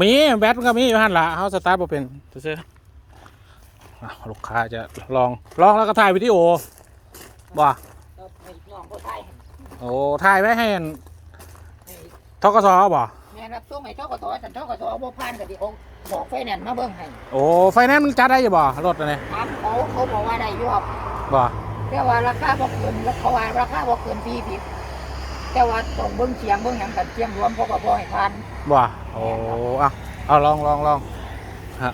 มีแบตมันก็มีอยู่หันละเขาสตาร์ทบ่เป็นซื้อๆอะลูกค้าจะลองลองแล้วก็ถ่ายวิดีโอบ่โอ้ถ่ายไว้ให้อันทกสบ่แม่รับช่วงไหนเท่ากับถอสันเท่ากับถอบ่ผ่านกับที่เขาบอกไฟแนนซ์มาเบิ่งให้โอ้ไฟแนนซ์มันจัดได้อยู่บ่รถอันนี้ถามเขาเขาบอกว่าได้อยู่ครับบ่ แต่ว่าราคาบ่เกินแล้วเขาว่าราคาบ่เกินสี่สิบแต่ว่าต้องเบิ่งเสียงเบิ่งหยังกันเสียงรวมเขาก็บ่ให้ผ่านบ่โอ้เอาเอาลองลองลองฮะ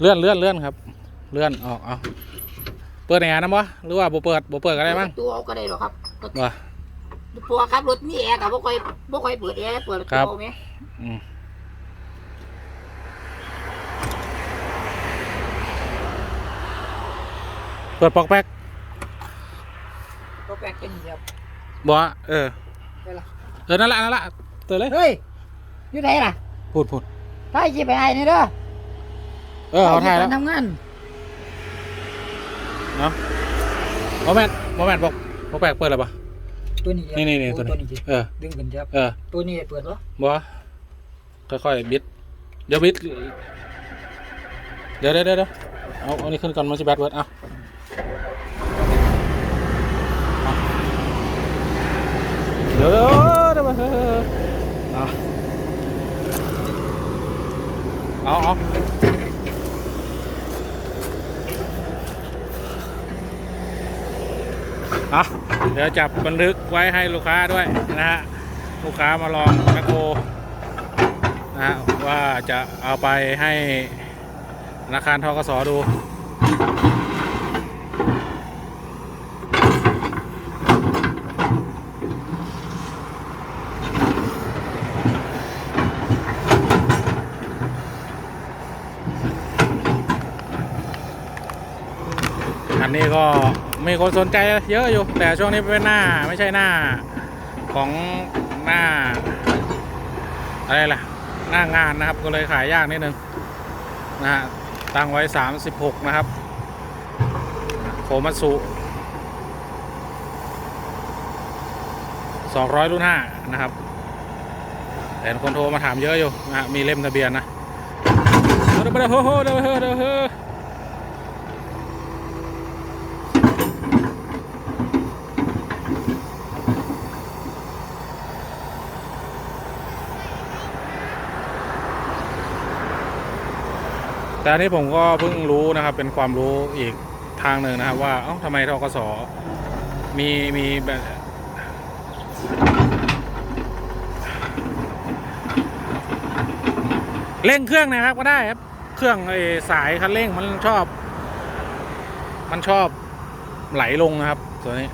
เลื่อนเลื่อนเลื่อนครับ เลื่อนออกเอาเปิดแอร์นะบ่หรือว่าบ่เปิดบ่เปิดก็ได้มั้งตัวเอาก็ได้หรอกครับก็บ่เพราะว่าขับรถมีแอร์ก็บ่ค่อยบ่ค่อยเปิดแอร์เปิดครับตัวแม่อืม เปิดปอกแป๊กตัวแปลกเป็นเดียวบ่เออ ได้ละเออ นั่นละนั่นละเตือนเลย เฮ้ยอยู่ไหนล่ะพูดพูดถ่ายคลิปไปให้นี่เด้อเออเอาถ่ายแล้วตนทำงานเนาะโมแมนโมแมนบอกปอกแป๊กเปิดแล้วปะ ตัวนี้นี่นี่นี่โอ้ตัวตัวนี้นี้สิเออ ดึงกันครับเออตัวนี้เปิดเหรอบ่ค่อยๆ บิด เดี๋ยวบิด เดี๋ยวเดี๋ยวเดี๋ยวเอา เอานี่ขึ้นก่อนมันจะแบตเวิร์ดอะเดี๋ย เดี๋ยวเดี๋ยวเดี๋ยวเอาเอาเอาเอาเดี๋ยวจับบันทึกไว้ให้ลูกค้าด้วยนะฮะ ลูกค้ามาลองแมคโครนะฮะว่าจะเอาไปให้ธนาคารทกสดู อันนี้ก็ มีคนสนใจเยอะอยู่ แต่ช่วงนี้เป็นหน้าไม่ใช่หน้าของหน้าอะไรล่ะ หน้างานนะครับ ก็เลยขายยากนิดนึงนะฮะตั้งไว้ 36 นะครับ โคมัสุ200 รุ่น 5 นะครับ แต่คนโทรมาถามเยอะอยู่นะฮะมีเล่มทะเบียนนะเดี๋ยวเดี๋ยวเดี๋ยวเดี๋ยวเดี๋ยวเดี๋ยวเดี๋ยว แต่อันนี้ผมก็เพิ่งรู้นะครับ เป็นความรู้อีกทางหนึ่งนะครับ ว่าเอ้าทำไมทกสมีมีแบบเร่งเครื่องนะครับก็ได้ครับ เครื่องไอ้สายคันเร่งมันชอบ มันชอบไหลลงนะครับตัวนี้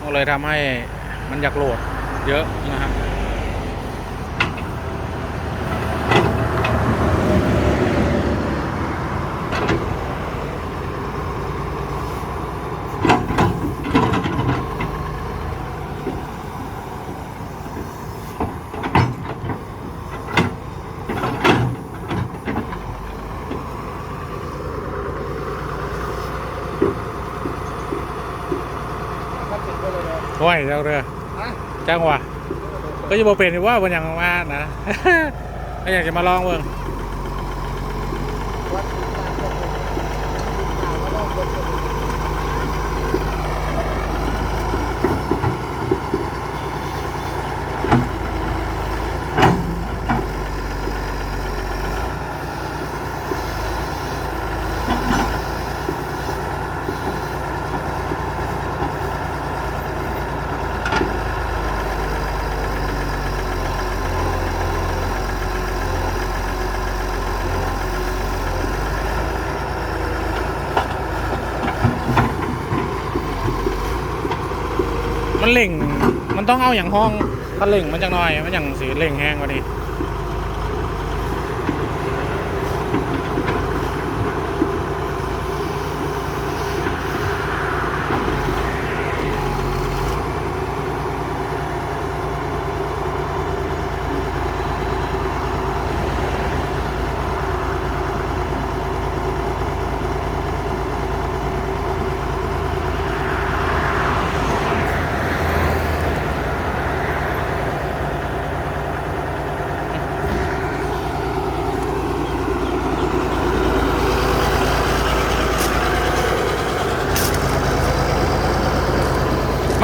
ก็เลยทำให้มันอยากโหลดเยอะนะครับ โอ้ยเจ้าเรือฮะจังหวะก็จะบอกเป็นอยู่ว่ามันยังมานะก็อยากจะมาลองเบิ่ง วัดการควบคุมอ่าก็ต้องควบคุม มัน เล่ง มันต้องเอาอย่างห้องถ้าเล่งมันจังหน่อย มันอย่างสีเล่งแห้งกว่านี้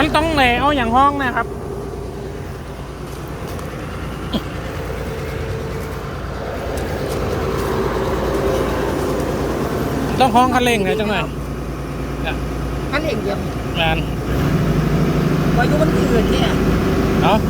มันต้องไหนเอาอย่างห้องนะครับ ต้องห้องคันเร่งหน่อยจังหน่อยอันเองเดียวงานวายุมันอื่นเนี่ยเอาโ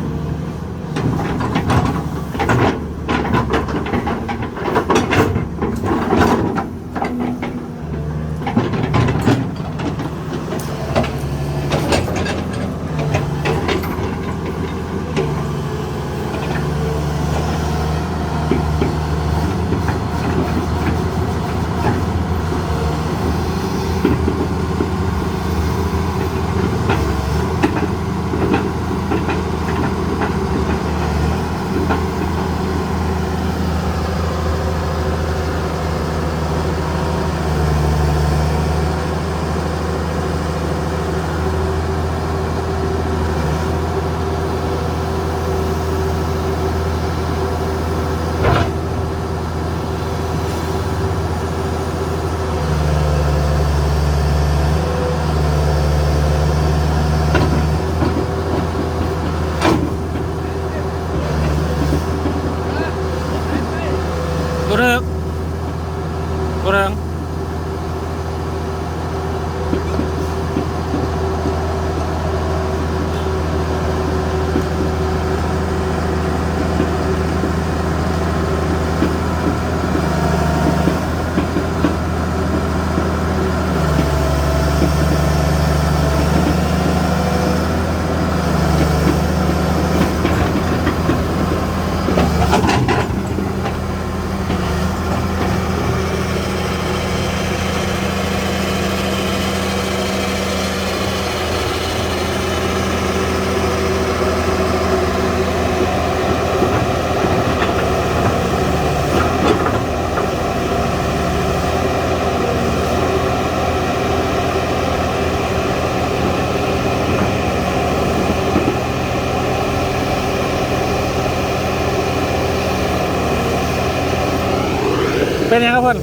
เป็นยังครับเพื่อน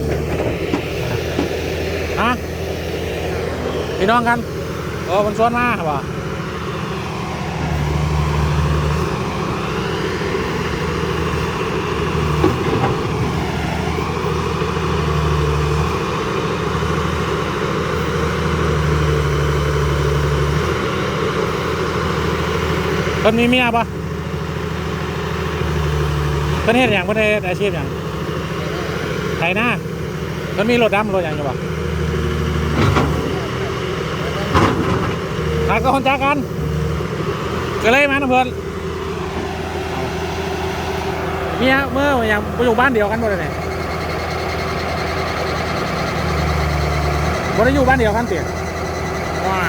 ฮะพี่น้องกันโอ้มันชวนมาบ่เพิ่นมีเมียปะเพิ่นเฮ็ดอย่างเพิ่นเฮ็ดอาชีพอย่าง ไถหน้ามันมีรถดำรถอย่างอยู่ปะหาก็คนจ้ากัน ก็เลยมานะเพื่อนเมียเมื่ออย่างไปอยู่บ้านเดียวกันหมดเลยเนี่ยบ่ได้อยู่บ้านเดียวกันเตี๋ยว้า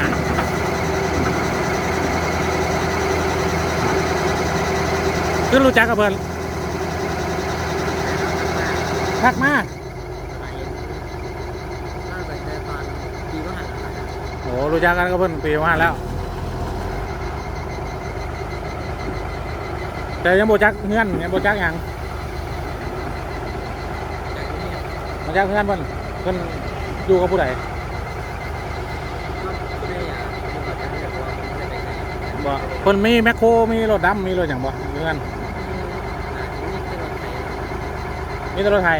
คือรู้จักกับเพื่อน ทักมากโอ้รู้จักกันก็เพิ่นปีมาแล้ว แต่ยังโบจักเงื่อนยังโบจักหยังโบจักเงื่อนเพิ่นเพิ่นอยู่กับผู้ใดบ่เพิ่นมีแมคโครมีรถดำมีรถหยังบ่เงื่อน มีแต่รถไทย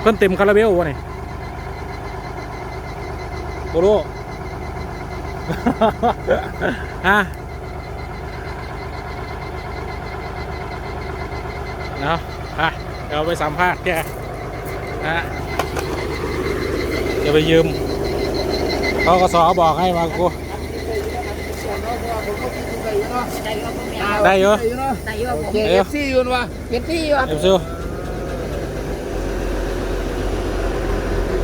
เพิ่นเต็มคาราเบลวะนี่โบรู้ฮะเนาะอะเดี๋ยวไปสัมภาษณ์แกนะฮะเดี๋ยวไปยืมเขาก็สอบอกให้มากู เเนาะเพราะว่าผมก็คิดถึงใจอยู่เนาะได้ว่าผมได้อยู่ใจอยู่เนาะได้ว่าผมโอเคเอฟซีอยู่วะเจ็บที่ว่าเอฟซิว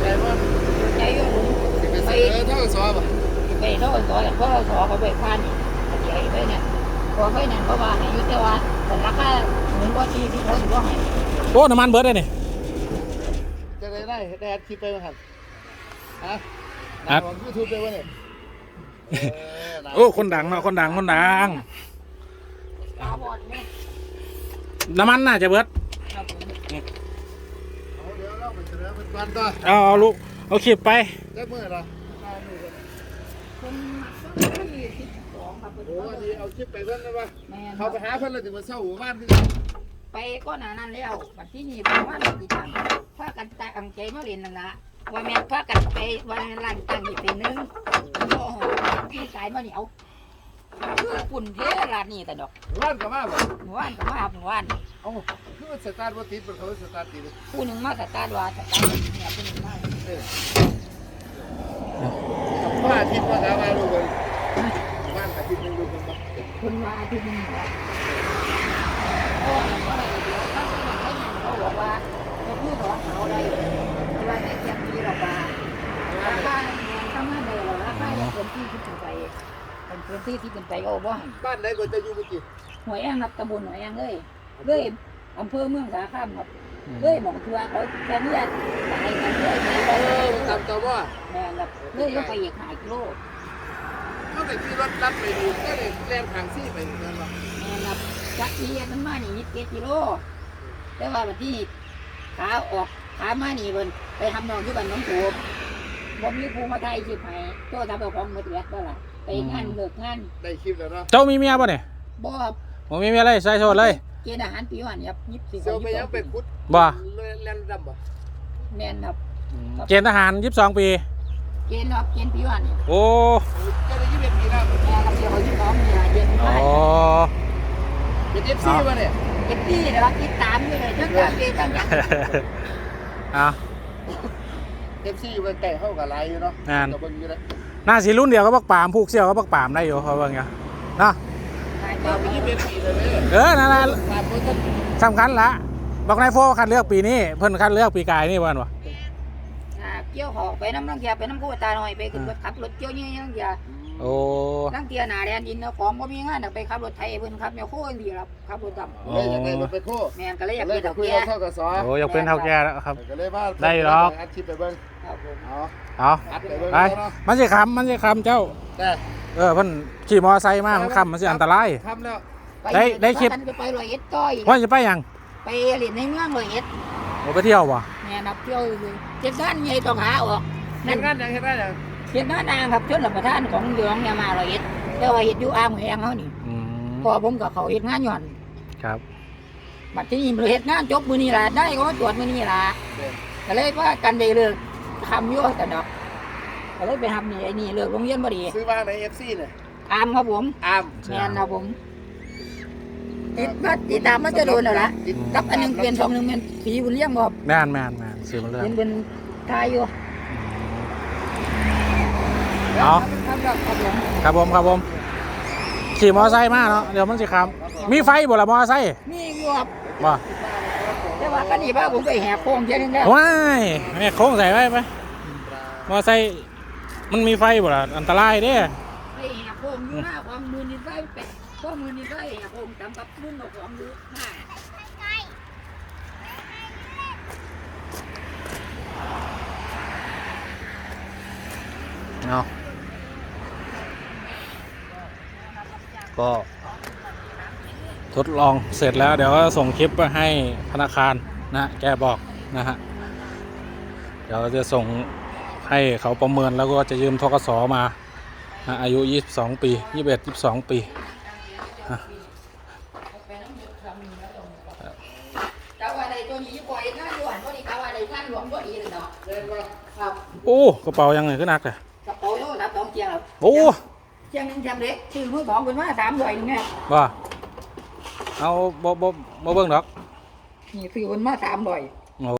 ใจว่าใจว่าผมจะเสนอเท่ากับสอบอะไปโน่นต่อจากพ่อสอเขาไปพานใหญ่ไปเนี่ยพอไปนั่นเพราะว่าให้ยุติว่าแต่ราคาเหมือนว่าที่ที่เขาถือว่าให้โอ้น้ำมันเบิร์ดเลยนี่จะได้ได้ได้อัดคลิปไปไหมครับฮะอัดของยูทูบไปวะเนี่ยเออนะ โอ้คนดังเนาะคนดังคนดัง ตาบอดเนี่ยน้ำมันน่าจะเบิร์ดครับผมเอาเดี๋ยวเราไปเสนอเป็นวันต่อเอาเอาลูกเอาขีบไปได้เมื่อไหรอคุณที่สิบสองครับโอ้ดีเอาคลิปไปเพิ่นนะวะแม่เขาไปหาเพิ่นเลยถึงมาเศร้าหัวบ้านที่ไปก็นานนั้นแล้วบัดที่นี่ผมว่าเราดีจังพากันตั้งใจมาเรียนนั่นละว่าแม่พากันไปวันร้านตั้งอีกเป็นนึงโอ้โห ที่สายมาเหนียวคือปุ่นเทร้านนี้แต่ดอกบ้านกับมาบ่หมู่บ้านก็มาหมู่บ้านเอ้าคือมันสตาร์ทบ่ติดมันเขาสตาร์ทติดผู้หนึ่งมาแต่ตาดว่าแต่ตาเนี่ยผู้หนึ่งมาเออว่าอาทิตย์ว่าถามมาลูกเลยบ้านอาทิตย์หนึงลูกมันบ่คนมาที่นี่นะเพราะว่าเดี๋ยวเขาไม่ได้เขาบอกว่าจะพูดของเขาได้เวลาในเทียมที่เราปาราคาทำงานได้ หรอราคาเกินที่ที่ขึ้นไปเป็นพื้นที่ที่ขึ้นไปโอ้บ่บ้านไหนก็จะอยู่เมื่อกี้หวยแองนับตำบลหวยแองเลยเลยอำเภอเมืองสารคามครับเลยหมองทัวเขาแค่นี้ตายกันเลยเออมันตามตัวว่าแม่ครับเลยก็ไปอีกหากิโลเขาแต่ขี่รถลัดไปดูก็เลยแล่นทางซี่ไปนั่นหรอแม่ครับจักรีมันมานี่ยี่สิบเจ็ดกิโลแต่ว่าวันที่ขาออกขามานี่เพิ่นไปทำนองที่บ้านน้องโขม บ่มีภูมาไทยชิบให้โตทำเอาของหมดแล้วก็ล่ะไปงานเลิกงานได้คลิปแล้วเนาะเจ้ามีเมียป่ะเนี่ยบ่ครับผมมีเมียเลยใส่โชดเลยเกณฑ์อาหารปีวันครับยี่สิบเซลไปยังไปคุดบ่แล่นดำบ่แม่นครับเกณฑ์ทหารยี่สิบสองปี เกณฑ์ครับเกณฑ์ปีวันนี่โอ้ก็ได้ยี่สิบปีแล้วแม่ครับเดี๋ยวเขายี่สิบสองเนี่ยเดือนอ๋ห้าอเป็นเอฟซีมาเนี่ยเก็บที่นะครับติดตามอยู่เลยทั้งการเรียนทั้งอย่างเอา เอฟซีอยู่ใกล้เข้ากับไรอยู่เนาะงาน กับเบิ่งอยู่แล้วหน้าสีรุ่นเดียวก็บักปามผูกเสี่ยวก็บักปามได้อยู่เขาเบิ่งอยู่เนาะมาไปยี่สิบปีเลยเนี่ยเออนั่นแหละตามเพิ่นก็สำคัญละบอกนายโฟคัดเลือกปีนี้เพิ่นคัดเลือกปีกายนี่วันวะอ่าเกี่ยวหอกไปน้ำลังเทียไปน้ำกู้ตาหน่อยไปขึ้นรถขับรถเกี่ยวเงี้ยยังเดียโอ้ ลังเทียหนาแดนดินเนาะของก็มีงานน่ะไปขับรถไทยเพิ่นขับเนี่ยโค้งดีครับขับรถดเลยอยากได้รถไปโค้ำแม่นก็เลยอยากเลไปยจะดอกคุยเบี้ยกับเข้ากับสอโหอยากเป็นเท่าแก่แล้วครับ ก็เลยว่าได้หรอกอัดคลิปไปเบิ่งครับผม เอาเอาอัดไปเบิ่งไปเนาะมันจะคำมันจะคำเจ้าแต่เออเพิ่นขี่มอไซค์มามันคำมันสิอันตรายทำแล้วไปได้ได้คลิปพากันจะไปร้อยเอ็ดต่อยว่าจะไปยังไปเล่นในเมืองร้อยเอ็ดโอ้ไปเที่ยววะแม่นับเที่ยวเลยเจ็ดด้านใหญ่ต้องหาออกเฮ็นั่ดนงานยังเฮ็ดได้ยังเจ็ดด้านนางครับชนหลับประทานของหลวงเนี่ยมาร้อยเอ็ดแต่ว่าเฮ็ดอยู่อ่างแหงเขานี่อืมพอผมกับเขาเฮ็ดงานหย่อนครับบัดที่นี่เฮ็ดงานจบมื้อนี้ล่ะได้ก็มาตรวจมื้อนี้ล่ะก็เลยว่ากันได้เลิก ทำอยู่แต่ดอกก็เลยไปทำนี่ไอ้นี่เลิกโรงเรียนบ่ดีซื้อบ้านใน FC เนี่ยอามครับผมอามแม่นครับผมติดมาติดตามมาจะโดนแล้วล่ะกับอันหนึงเปลี่ยนสองหนึงเป็นสีบุญเลี้ยงบ่ครับแม่นแม่นแม่นซื้อมาเรื่องเป็นเป็นทายอยู่เอา ครับครับครับผมครับผมครับผม ขี่มอไซค์มาเนาะเดี๋ยวมันสิคำมีไฟบ่ละมอไซค์มีอยู่ครับบ่ แต่ว่ากันนี่ว่าผมไปแหกโค้งเช่นนี้ว้ายแม่โค้งใส่ไว้ไปมอไซค์มันมีไฟบ่ละอันตรายเด้ไปแหกโค้งอยู่หน้าความมือนี่ไฟเป็ดก็มือนี่ไฟแหกโค้งตามกับรุ่นเอาของอยู่หน้าเอาก็ ทดลองเสร็จแล้วเดี๋ยวก็ส่งคลิปไปให้ธนาคารนะแกบอกนะฮะเดี๋ยวจะส่งให้เขาประเมินแล้วก็จะยืมทกสมานะอายุ 22 ปี 21 22 ปีกาวาใดตัวนี้ปล่อยงานหลวงตัวนี้กาวาใดงานหลวงตัวนี้เลยเนาะเล่นว่าครับโอ้กระเป๋ายังไงขึ้นหนักเลยกระเป๋าโทรศัพท์สองเชียงครับโอ้เชียงหนึงเชียงเล็กชื่อมือของเป็นว่าสามร้อยหนึงไงว่า เอาบ่บ่บ่เบิ่งดอก นี่ซื้อเป็นมาสามร้อย